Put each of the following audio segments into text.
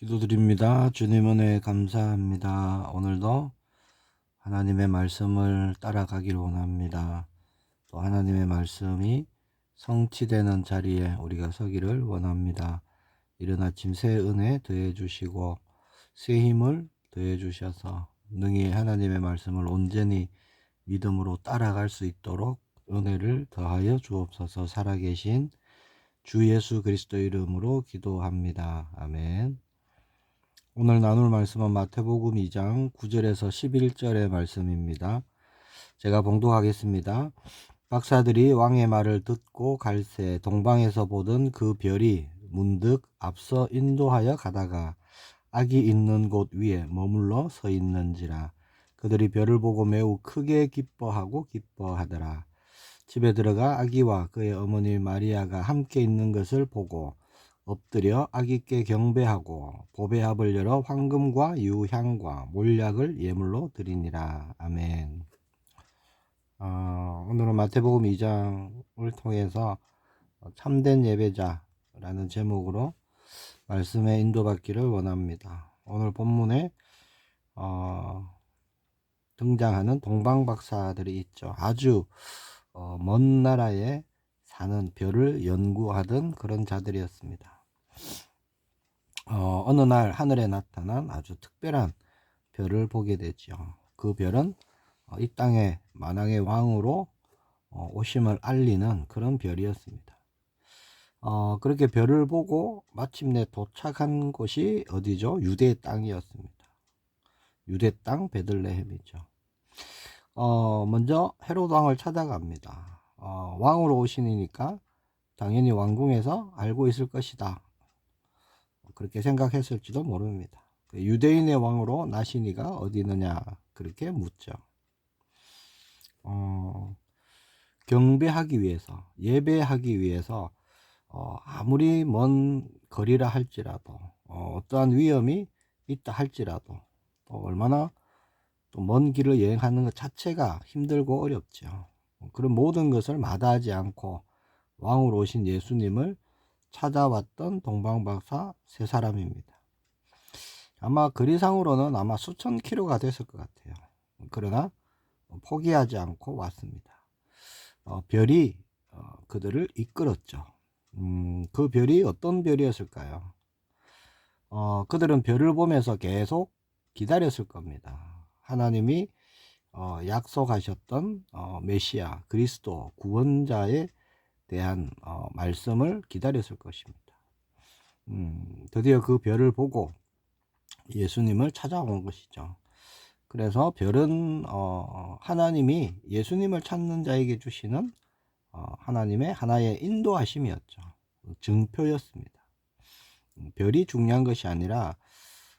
기도드립니다. 주님 은혜 감사합니다. 오늘도 하나님의 말씀을 따라가기를 원합니다. 또 하나님의 말씀이 성취되는 자리에 우리가 서기를 원합니다. 이른 아침 새 은혜 더해 주시고 새 힘을 더해 주셔서 능히 하나님의 말씀을 온전히 믿음으로 따라갈 수 있도록 은혜를 더하여 주옵소서 살아계신 주 예수 그리스도 이름으로 기도합니다. 아멘. 오늘 나눌 말씀은 마태복음 2장 9절에서 11절의 말씀입니다. 제가 봉독하겠습니다. 박사들이 왕의 말을 듣고 갈새 동방에서 보던 그 별이 문득 앞서 인도하여 가다가 악이 있는 곳 위에 머물러 서 있는지라 그들이 별을 보고 매우 크게 기뻐하고 기뻐하더라. 집에 들어가 아기와 그의 어머니 마리아가 함께 있는 것을 보고 엎드려 아기께 경배하고 보배합을 열어 황금과 유향과 몰약을 예물로 드리니라. 아멘. 어, 오늘은 마태복음 2장을 통해서 참된 예배자라는 제목으로 말씀에 인도받기를 원합니다. 오늘 본문에 어, 등장하는 동방박사들이 있죠. 아주 어, 먼 나라에 사는 별을 연구하던 그런 자들이었습니다. 어, 어느 날 하늘에 나타난 아주 특별한 별을 보게 되죠. 그 별은 어, 이 땅의 만왕의 왕으로 어, 오심을 알리는 그런 별이었습니다. 어, 그렇게 별을 보고 마침내 도착한 곳이 어디죠? 유대 땅이었습니다. 유대 땅 베들레헴이죠. 어, 먼저 헤로드 왕을 찾아갑니다. 어, 왕으로 오시니까 당연히 왕궁에서 알고 있을 것이다. 그렇게 생각했을지도 모릅니다. 그 유대인의 왕으로 나시니가 어디 있느냐 그렇게 묻죠. 어, 경배하기 위해서 예배하기 위해서 어, 아무리 먼 거리라 할지라도 어, 떠한 위험이 있다 할지라도 또 얼마나 또 먼 길을 여행하는 것 자체가 힘들고 어렵죠. 그런 모든 것을 마다하지 않고 왕으로 오신 예수님을 찾아왔던 동방박사 세 사람입니다. 아마 거리상으로는 아마 수천 킬로가 됐을 것 같아요. 그러나 포기하지 않고 왔습니다. 어, 별이 어, 그들을 이끌었죠. 음, 그 별이 어떤 별이었을까요? 어, 그들은 별을 보면서 계속 기다렸을 겁니다. 하나님이 어, 약속하셨던 어, 메시아 그리스도 구원자에 대한 어, 말씀을 기다렸을 것입니다. 음, 드디어 그 별을 보고 예수님을 찾아온 것이죠. 그래서 별은 어, 하나님이 예수님을 찾는 자에게 주시는 어, 하나님의 하나의 인도하심이었죠. 증표였습니다. 음, 별이 중요한 것이 아니라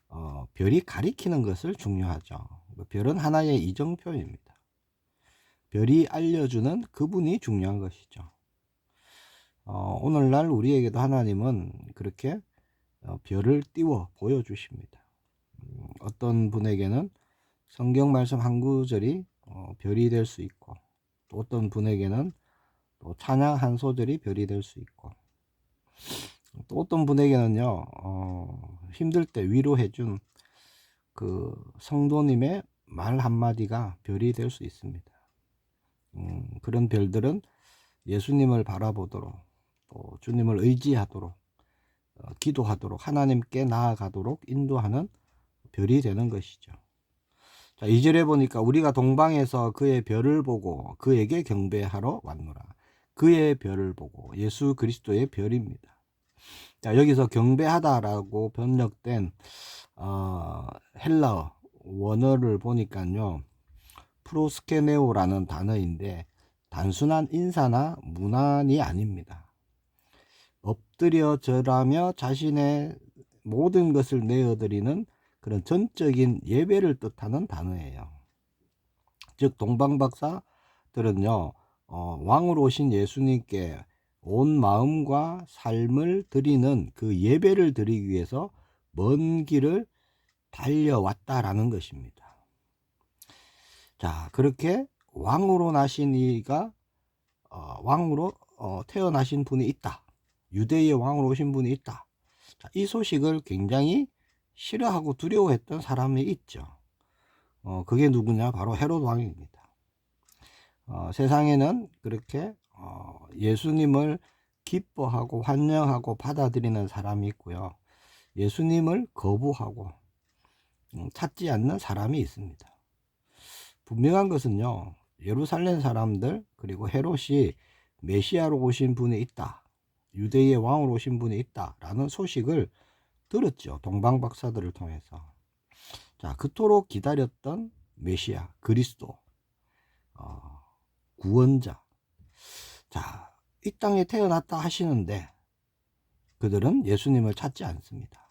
어, 별이 가리키는 것을 중요하죠. 별은 하나의 이정표입니다. 별이 알려주는 그분이 중요한 것이죠. 어, 오늘날 우리에게도 하나님은 그렇게 어, 별을 띄워 보여주십니다. 음, 어떤 분에게는 성경 말씀 한 구절이 어, 별이 될 수 있고 또 어떤 분에게는 또 찬양 한 소절이 별이 될 수 있고 또 어떤 분에게는요 어, 힘들 때 위로해준 그 성도님의 말 한마디가 별이 될 수 있습니다. 음, 그런 별들은 예수님을 바라보도록 또 주님을 의지하도록 어, 기도하도록 하나님께 나아가도록 인도하는 별이 되는 것이죠. 자, 2절에 보니까 우리가 동방에서 그의 별을 보고 그에게 경배하러 왔노라. 그의 별을 보고 예수 그리스도의 별입니다. 자, 여기서 경배하다라고 번역된 어, 헬라어 원어를 보니까요. 프로스케네오라는 단어인데 단순한 인사나 문안이 아닙니다. 엎드려 절하며 자신의 모든 것을 내어드리는 그런 전적인 예배를 뜻하는 단어예요. 즉 동방박사들은요 어, 왕으로 오신 예수님께 온 마음과 삶을 드리는 그 예배를 드리기 위해서 먼 길을 달려왔다라는 것입니다. 자, 그렇게 왕으로 나신 이가 어, 왕으로 어, 태어나신 분이 있다. 유대의 왕으로 오신 분이 있다. 자, 이 소식을 굉장히 싫어하고 두려워했던 사람이 있죠. 어, 그게 누구냐? 바로 헤롯 왕입니다. 어, 세상에는 그렇게 어, 예수님을 기뻐하고 환영하고 받아들이는 사람이 있고요. 예수님을 거부하고 음, 찾지 않는 사람이 있습니다. 분명한 것은요. 예루살렘 사람들 그리고 헤롯이 메시아로 오신 분이 있다. 유대의 왕으로 오신 분이 있다라는 소식을 들었죠. 동방 박사들을 통해서. 자, 그토록 기다렸던 메시아 그리스도 어, 구원자. 자, 이 땅에 태어났다 하시는데 그들은 예수님을 찾지 않습니다.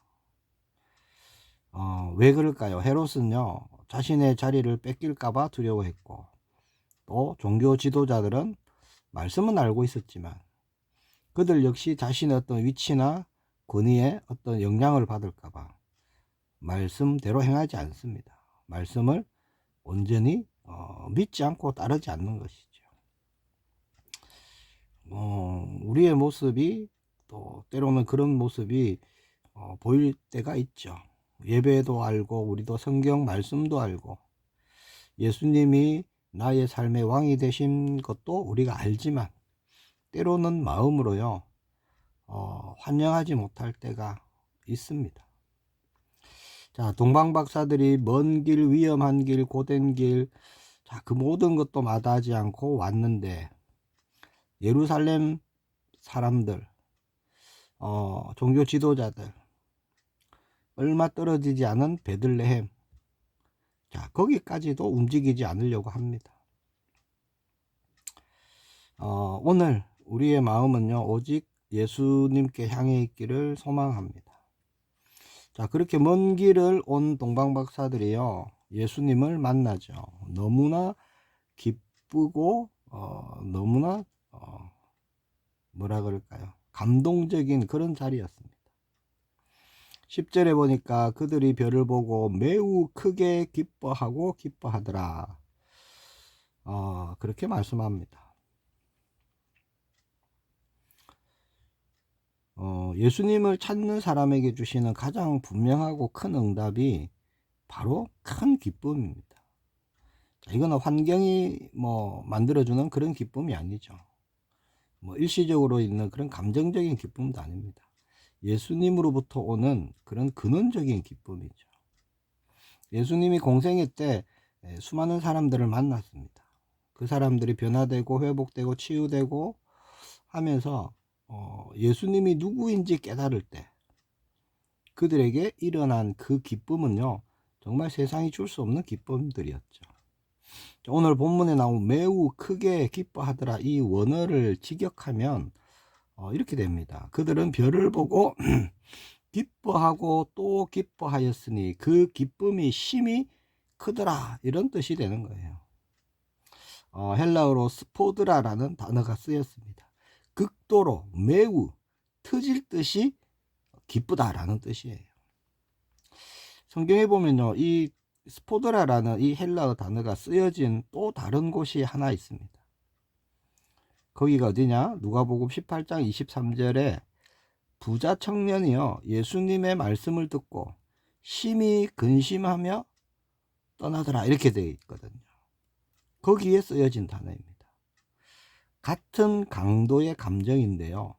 어, 왜 그럴까요? 헤롯은요, 자신의 자리를 뺏길까봐 두려워했고, 또 종교 지도자들은 말씀은 알고 있었지만, 그들 역시 자신의 어떤 위치나 권위에 어떤 영향을 받을까봐 말씀대로 행하지 않습니다. 말씀을 온전히 어, 믿지 않고 따르지 않는 것이죠. 어, 우리의 모습이 또 때로는 그런 모습이 어, 보일 때가 있죠. 예배도 알고 우리도 성경 말씀도 알고 예수님이 나의 삶의 왕이 되신 것도 우리가 알지만 때로는 마음으로요 어, 환영하지 못할 때가 있습니다. 자 동방 박사들이 먼 길 위험한 길 고된 길 자 그 모든 것도 마다하지 않고 왔는데 예루살렘 사람들 어, 종교 지도자들 얼마 떨어지지 않은 베들레헴. 자, 거기까지도 움직이지 않으려고 합니다. 어, 오늘 우리의 마음은요, 오직 예수님께 향해 있기를 소망합니다. 자, 그렇게 먼 길을 온 동방박사들이요, 예수님을 만나죠. 너무나 기쁘고, 어, 너무나, 어, 뭐라 그럴까요? 감동적인 그런 자리였습니다. 10절에 보니까 그들이 별을 보고 매우 크게 기뻐하고 기뻐하더라. 어, 그렇게 말씀합니다. 어, 예수님을 찾는 사람에게 주시는 가장 분명하고 큰 응답이 바로 큰 기쁨입니다. 자, 이거는 환경이 뭐 만들어주는 그런 기쁨이 아니죠. 뭐 일시적으로 있는 그런 감정적인 기쁨도 아닙니다. 예수님으로부터 오는 그런 근원적인 기쁨이죠. 예수님이 공생애 때 수많은 사람들을 만났습니다. 그 사람들이 변화되고 회복되고 치유되고 하면서 어, 예수님이 누구인지 깨달을 때 그들에게 일어난 그 기쁨은요 정말 세상이 줄 수 없는 기쁨들이었죠. 오늘 본문에 나온 매우 크게 기뻐하더라 이 원어를 직역하면 어, 이렇게 됩니다. 그들은 별을 보고 기뻐하고 또 기뻐하였으니 그 기쁨이 심히 크더라 이런 뜻이 되는 거예요. 어, 헬라어로 스포드라라는 단어가 쓰였습니다. 극도로 매우 터질 듯이 기쁘다라는 뜻이에요. 성경에 보면요, 이 스포드라라는 이 헬라어 단어가 쓰여진 또 다른 곳이 하나 있습니다. 거기가 어디냐? 누가복음 18장 23절에 부자 청년이요 예수님의 말씀을 듣고 심히 근심하며 떠나더라 이렇게 되어 있거든요. 거기에 쓰여진 단어입니다. 같은 강도의 감정인데요.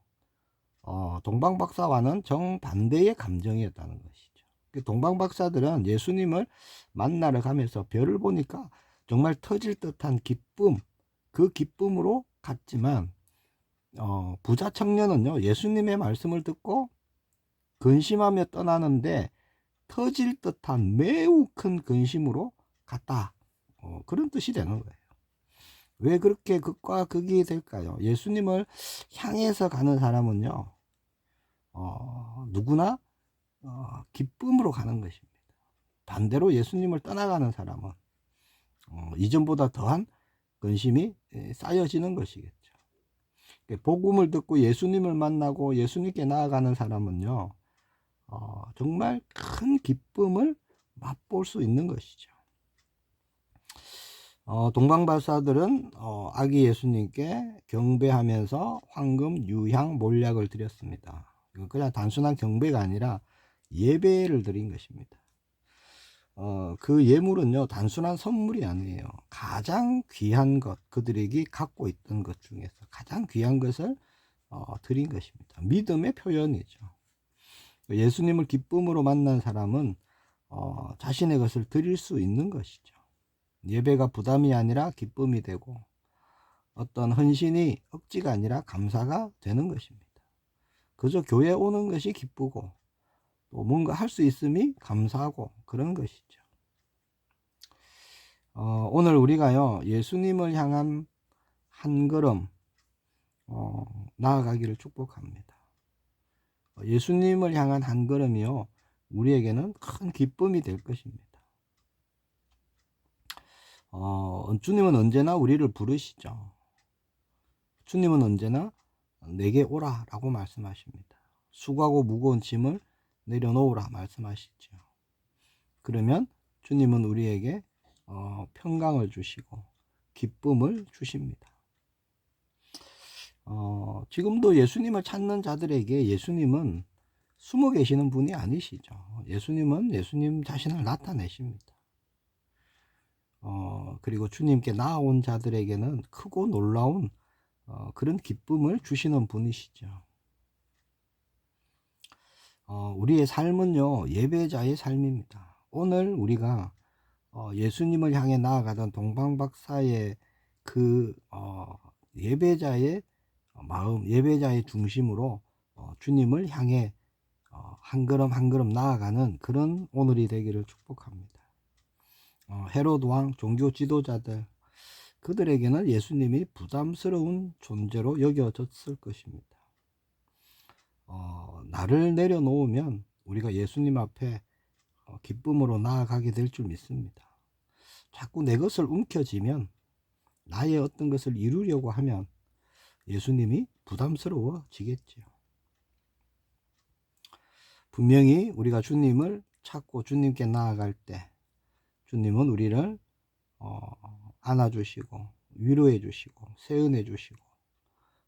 어, 동방박사와는 정반대의 감정이었다는 것이죠. 그 동방박사들은 예수님을 만나러 가면서 별을 보니까 정말 터질 듯한 기쁨, 그 기쁨으로 같지만 어, 부자 청년은요 예수님의 말씀을 듣고 근심하며 떠나는데 터질 듯한 매우 큰 근심으로 갔다 어, 그런 뜻이 되는 거예요. 왜 그렇게 극과 극이 될까요? 예수님을 향해서 가는 사람은요 어, 누구나 어, 기쁨으로 가는 것입니다. 반대로 예수님을 떠나가는 사람은 어, 이전보다 더한 근심이 예, 쌓여지는 것이겠죠. 복음을 듣고 예수님을 만나고 예수님께 나아가는 사람은요, 어, 정말 큰 기쁨을 맛볼 수 있는 것이죠. 어, 동방발사들은 어, 아기 예수님께 경배하면서 황금, 유향, 몰약을 드렸습니다. 그냥 단순한 경배가 아니라 예배를 드린 것입니다. 어, 그 예물은요, 단순한 선물이 아니에요. 가장 귀한 것, 그들에게 갖고 있던 것 중에서 가장 귀한 것을 어, 드린 것입니다. 믿음의 표현이죠. 예수님을 기쁨으로 만난 사람은 어, 자신의 것을 드릴 수 있는 것이죠. 예배가 부담이 아니라 기쁨이 되고 어떤 헌신이 억지가 아니라 감사가 되는 것입니다. 그저 교회 오는 것이 기쁘고 또 뭔가 할 수 있음이 감사하고 그런 것이죠. 어, 오늘 우리가요 예수님을 향한 한 걸음 어, 나아가기를 축복합니다. 어, 예수님을 향한 한 걸음이요 우리에게는 큰 기쁨이 될 것입니다. 어, 주님은 언제나 우리를 부르시죠. 주님은 언제나 내게 오라 라고 말씀하십니다. 수고하고 무거운 짐을 내려놓으라 말씀하시죠. 그러면 주님은 우리에게 어, 평강을 주시고 기쁨을 주십니다. 어, 지금도 예수님을 찾는 자들에게 예수님은 숨어 계시는 분이 아니시죠. 예수님은 예수님 자신을 나타내십니다. 어, 그리고 주님께 나아온 자들에게는 크고 놀라운 어, 그런 기쁨을 주시는 분이시죠. 어, 우리의 삶은요, 예배자의 삶입니다. 오늘 우리가 어, 예수님을 향해 나아가던 동방박사의 그 어, 예배자의 마음, 예배자의 중심으로 어, 주님을 향해 어, 한 걸음 한 걸음 나아가는 그런 오늘이 되기를 축복합니다. 어, 헤로드 왕 종교 지도자들 그들에게는 예수님이 부담스러운 존재로 여겨졌을 것입니다. 어, 나를 내려놓으면 우리가 예수님 앞에 어, 기쁨으로 나아가게 될 줄 믿습니다. 자꾸 내 것을 움켜쥐면 나의 어떤 것을 이루려고 하면 예수님이 부담스러워지겠지요. 분명히 우리가 주님을 찾고 주님께 나아갈 때 주님은 우리를 어, 안아주시고 위로해 주시고 세은해 주시고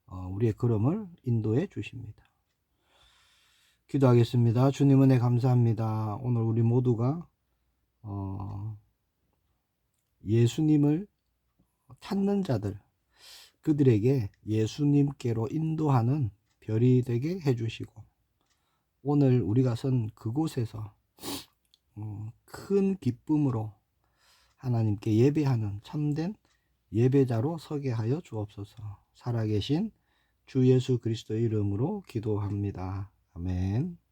어, 우리의 걸음을 인도해 주십니다. 기도하겠습니다. 주님 은혜 감사합니다. 오늘 우리 모두가 어, 예수님을 찾는 자들 그들에게 예수님께로 인도하는 별이 되게 해주시고 오늘 우리가 선 그곳에서 어, 큰 기쁨으로 하나님께 예배하는 참된 예배자로 서게 하여 주옵소서. 살아계신 주 예수 그리스도 이름으로 기도합니다. 아멘.